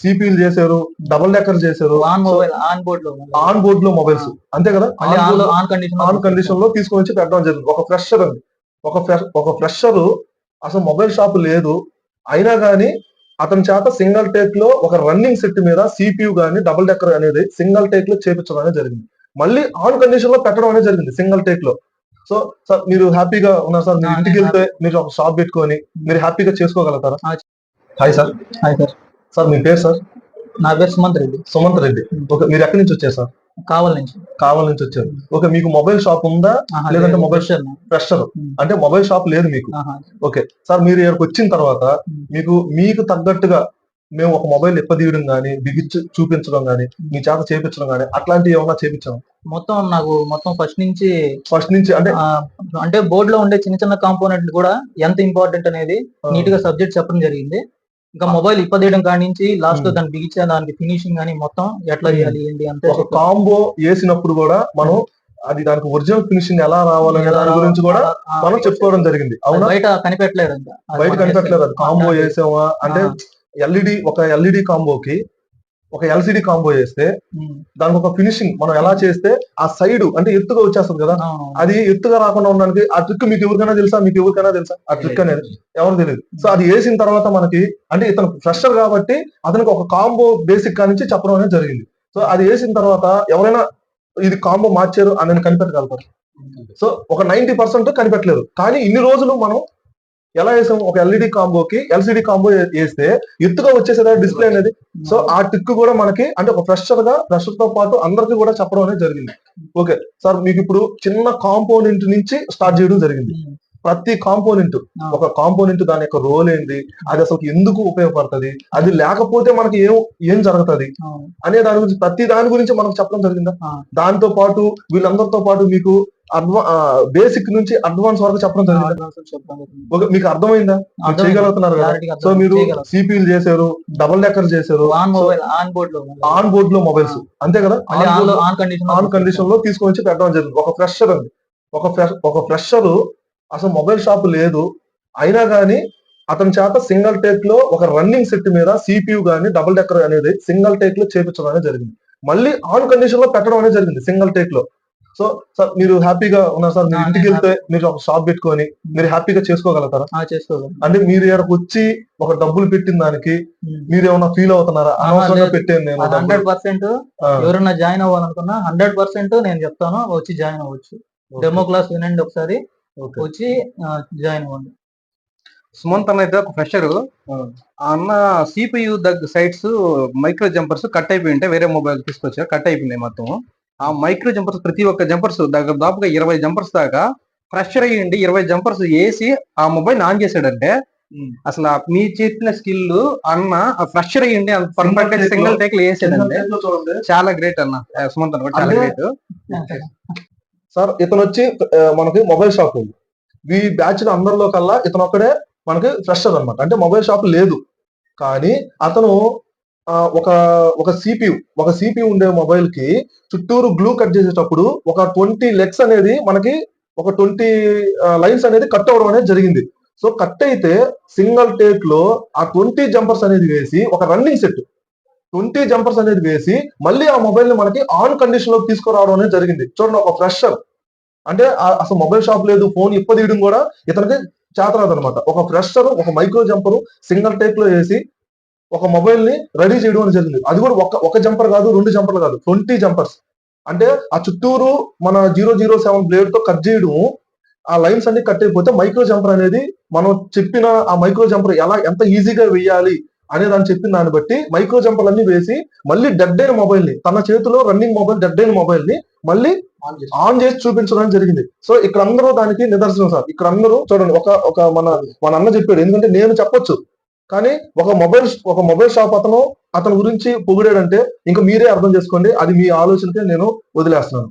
సిపిలు చేశారు double decker చేశారు. On mobile on బోర్డ్లో ఆన్ బోర్డ్లో మొబైల్స్ అంతే కదా? ఆన్ కండిషన్ ఆన్ కండిషన్లో తీసుకొని వచ్చి పెట్టడం జరిగింది. ఒక ఫ్రెషర్ అండి ఒక ఫ్రెష్ ఒక ఫ్రెషర్ అసలు మొబైల్ షాప్ లేదు. అయినా గానీ అతని చేత సింగిల్ టేక్లో ఒక రన్నింగ్ సెట్ మీద సిపియు గానీ డబుల్ డెక్కర్ అనేది సింగిల్ టేక్లో చేపించడం అనేది జరిగింది. మళ్ళీ ఆన్ కండిషన్లో పెట్టడం అనేది జరిగింది సింగిల్ టేక్లో. సో సార్ మీరు హ్యాపీగా ఉన్నారు సార్. మీరు ఇంటికి వెళ్తే మీరు ఒక షాప్ పెట్టుకొని మీరు హ్యాపీగా చేసుకోగలుగుతారా. Hi sir hi sir sir మీ పేరు సార్? నా పేరు సుమంత్ రెడ్డి. సుమంత్ రెడ్డి. ఓకే మీరు ఎక్కడి నుంచి వచ్చారు సార్? కావాలి నుంచి. కావాలి నుంచి వచ్చారు. ఓకే మీకు మొబైల్ షాప్ ఉందా? లేదంటే లేదు, మొబైల్ ఫ్రెషర్. అంటే మొబైల్ షాప్ లేదు మీకు. ఓకే సార్ మీరు ఇక్కడికి వచ్చిన తర్వాత. మీకు మీకు తగ్గట్టుగా మేము ఒక మొబైల్ ఎప్పదీయడం కానీ బిగించి చూపించడం కానీ మీ చేత చేపించడం కానీ అట్లాంటివి ఏమన్నా చేపించాం మొత్తం నాకు మొత్తం ఫస్ట్ నుంచి ఫస్ట్ నుంచి అంటే అంటే బోర్డ్లో ఉండే చిన్న చిన్న కాంపోనెంట్లు కూడా ఎంత ఇంపార్టెంట్ అనేది నీట్గా సబ్జెక్ట్ చెప్పడం జరిగింది. ఇంకా మొబైల్ ఇప్పదీయడం కాడి నుంచి లాస్ట్లో ఉమ్. దాన్ని బిగించే దానికి ఫినిషింగ్ కానీ మొత్తం ఎట్లా ఉమ్. చేయాలి ఏంటి అంతే ఒక కాంబో వేసినప్పుడు కూడా మనం అది దానికి ఒరిజినల్ ఫినిషింగ్ ఎలా రావాలనే ఎలా దాని గురించి కూడా మనం చెప్పుకోవడం జరిగింది. అవునా? బయట కనిపెట్టలేదు బయట కనిపెట్టలేదు కాంబో ఆ, వేసామా అంటే ఎల్ఈడి ఒక ఎల్ఈడి కాంబోకి ఒక ఎల్సిడి కాంబో చేస్తే. దానికి ఒక ఫినిషింగ్ మనం ఎలా చేస్తే ఆ సైడ్ అంటే ఎత్తుగా వచ్చేస్తుంది కదా. అది ఎత్తుగా రాకుండా ఉండడానికి ఆ ట్రిక్ మీకు ఎవరికైనా తెలుసా? మీకు ఎవరికైనా తెలుసా? ఆ ట్రిక్ అనేది? ఎవరు తెలియదు. సో అది వేసిన తర్వాత మనకి అంటే ఇతను ఫ్రెషర్ కాబట్టి అతనికి ఒక కాంబో బేసిక్ కా నుంచి చెప్పడం అనేది జరిగింది. సో అది వేసిన తర్వాత ఎవరైనా ఇది కాంబో మార్చారు అని కనిపెట్టగలుగుతారు సో ఒక నైన్టీ పర్సెంట్ కనిపెట్టలేదు. కానీ ఇన్ని రోజులు మనం ఎలా వేసాం? ఒక ఎల్ఈడి కాంబోకి ఎల్సిడి కాంబో వేస్తే ఎత్తుగా వచ్చేసేదా డిస్ప్లే అనేది? సో ఆ టిక్ కూడా మనకి అంటే ఒక ఫ్రెషర్గా ఫ్రెషర్తో పాటు అందరికీ కూడా చెప్పడం అనేది జరిగింది. ఓకే సార్ మీకు ఇప్పుడు చిన్న కాంపౌండ్ ఇంటి నుంచి స్టార్ట్ చేయడం జరిగింది. Hmm. ప్రతి కాంపోనెంట్. ఒక కాంపోనెంట్ దాని యొక్క రోల్ ఏంటి అది అసలు ఎందుకు ఉపయోగపడుతుంది అది లేకపోతే మనకి ఏం ఏం జరుగుతుంది. అనే దాని గురించి ప్రతి దాని గురించి మనకు చెప్పడం జరిగిందా. దాంతో పాటు వీళ్ళందరితో పాటు మీకు అడ్వా బేసిక్ నుంచి అడ్వాన్స్ వరకు చెప్పడం జరిగింది? మీకు అర్థమైందా. చేయగలుగుతున్నారు కదా? సో మీరు. సిపిలు చేశారు డబుల్ డెక్కర్ చేశారు ఆన్ మొబైల్ ఆన్ బోర్డ్లో ఆన్ బోర్డ్లో మొబైల్స్ అంతే కదా? ఆన్ కండిషన్లో తీసుకొని వచ్చి పెట్టడం జరిగింది. ఒక ఫ్రెషర్ అండి ఒక ఫ్రెష్ ఒక ఫ్రెషర్ అసలు మొబైల్ షాప్ లేదు. అయినా గానీ అతని చేత సింగిల్ టేక్లో ఒక రన్నింగ్ సెట్ మీద సిపియు గానీ డబుల్ డెక్కర్ అనేది సింగిల్ టేక్లో చేపించడం అనేది జరిగింది. మళ్ళీ ఆన్ కండిషన్లో పెట్టడం అనేది జరిగింది సింగిల్ టేక్లో. సో సార్ మీరు హ్యాపీగా ఉన్నారు సార్ మీరు ఇంటికి వెళ్తే మీరు ఒక షాప్ పెట్టుకొని మీరు హ్యాపీగా చేసుకోగలుగుతారా? చేసుకోగలం. అంటే మీరు ఇక్కడికి వచ్చి ఒక డబ్బులు పెట్టిన దానికి మీరు ఏమైనా ఫీల్ అవుతున్నారా? అనవసరంగా. పెట్టాను నేను. హండ్రెడ్ పర్సెంట్ ఆ, ఎవరన్నా జాయిన్ అవ్వాలనుకున్నా హండ్రెడ్ పర్సెంట్ నేను చెప్తాను వచ్చి జాయిన్ అవ్వచ్చు. డెమో క్లాస్ వినండి ఒకసారి. వచ్చి జాయిన్ అవ్వండి. సుమంత్ అన్న అయితే ఒక ఫ్రెషర్. అన్న సిపియు దగ్గర సైట్స్ మైక్రో జంపర్స్ కట్ అయిపోయి ఉంటే వేరే మొబైల్ తీసుకొచ్చారు. కట్ అయిపోయినాయి మొత్తం. ఆ మైక్రో జంపర్స్ ప్రతి ఒక్క జంపర్స్ దగ్గర దాపుగా ఇరవై జంపర్స్ దాకా ఫ్రెషర్ అయ్యిండి ఇరవై జంపర్స్ వేసి ఆ మొబైల్ ఆన్ చేశాడంటే. అసలు మీ చెప్పిన స్కిల్ అన్న ఫ్రెషర్ అయ్యిండి అంత పర్ఫెక్ట్ సింగిల్ టేక్ చాలా గ్రేట్ అన్న. సుమంత్ అన్న చాలా గ్రేట్ సార్ ఇతను వచ్చి మనకి మొబైల్ షాప్ ఉంది. ఈ బ్యాచ్ అందరిలో కల్లా ఇతను ఒక్కడే మనకి ఫ్రెషర్ అన్నమాట అంటే మొబైల్ షాప్ లేదు. కానీ అతను ఒక ఒక సిపియు ఒక సిపియు ఉండే మొబైల్కి చుట్టూరు గ్లూ కట్ చేసేటప్పుడు ఒక ట్వంటీ లెగ్స్ అనేది మనకి ఒక ట్వంటీ లైన్స్ అనేది కట్ అవడం అనేది జరిగింది. సో కట్ అయితే సింగిల్ టేక్లో ఆ ట్వంటీ జంపర్స్ అనేది వేసి ఒక రన్నింగ్ సెట్ ట్వంటీ జంపర్స్ అనేది వేసి మళ్ళీ ఆ మొబైల్ని మనకి ఆన్ కండిషన్లో తీసుకురావడం అనేది జరిగింది. చూడండి ఒక ఫ్రెషర్ అంటే ఆ- అసలు మొబైల్ షాప్ లేదు ఫోన్ ఇప్పదీయడం కూడా ఇతనికి చేతరాదు అనమాట ఒక ఫ్రెషర్ ఒక మైక్రో జంపర్ సింగల్ టైప్లో వేసి ఒక మొబైల్ని రెడీ చేయడం అనేది జరిగింది. అది కూడా ఒక ఒక జంపర్ కాదు రెండు జంపర్లు కాదు ట్వంటీ జంపర్స్ అంటే ఆ చుట్టూరు మన జీరో జీరో సెవెన్ బ్లేడ్తో కట్ చేయడం ఆ లైన్స్ అన్ని కట్ అయిపోతే మైక్రో జంపర్ అనేది మనం చెప్పిన ఆ మైక్రో జంపర్ ఎలా ఎంత ఈజీగా వేయాలి అనే దాన్ని చెప్పిన దాన్ని బట్టి మైక్రో జంపర్లు అన్ని వేసి మళ్ళీ డెడ్ అయిన మొబైల్ని తన చేతిలో రన్నింగ్ మొబైల్ డెడ్ అయిన మొబైల్ని మళ్ళీ ఆన్ చేసి చూపించడం జరిగింది. సో ఇక్కడ అందరూ దానికి నిదర్శనం సార్. ఇక్కడ అందరూ చూడండి ఒక ఒక మన మన అన్న చెప్పాడు ఎందుకంటే నేను చెప్పొచ్చు. కానీ ఒక మొబైల్ ఒక మొబైల్ షాప్ అతను అతని గురించి పొగిడాడంటే ఇంకా మీరే అర్థం చేసుకోండి అది మీ ఆలోచనకే నేను వదిలేస్తున్నాను.